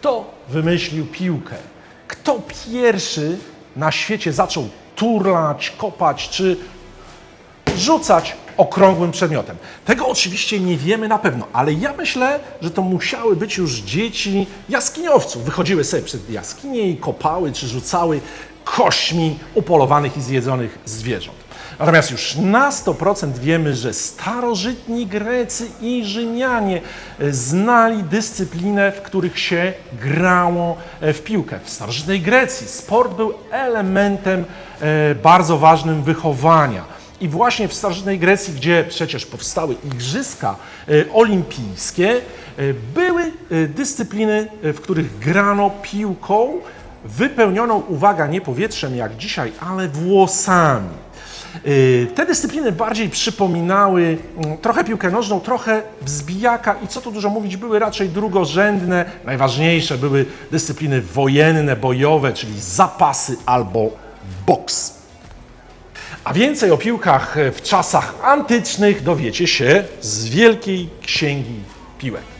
Kto wymyślił piłkę? Kto pierwszy na świecie zaczął turlać, kopać czy rzucać okrągłym przedmiotem. Tego oczywiście nie wiemy na pewno, ale ja myślę, że to musiały być już dzieci jaskiniowców. Wychodziły sobie przed jaskinię i kopały czy rzucały kośćmi upolowanych i zjedzonych zwierząt. Natomiast już na 100% wiemy, że starożytni Grecy i Rzymianie e, znali dyscyplinę, w których się grało e, w piłkę. W starożytnej Grecji sport był elementem e, bardzo ważnym wychowania. I właśnie w starożytnej Grecji, gdzie przecież powstały igrzyska olimpijskie, były dyscypliny, w których grano piłką wypełnioną, uwaga, nie powietrzem jak dzisiaj, ale włosami. E, Te dyscypliny bardziej przypominały mm, trochę piłkę nożną, trochę wzbijaka i co tu dużo mówić, były raczej drugorzędne. Najważniejsze były dyscypliny wojenne, bojowe, czyli zapasy albo boks. A więcej o piłkach w czasach antycznych dowiecie się z Wielkiej Księgi Piłek.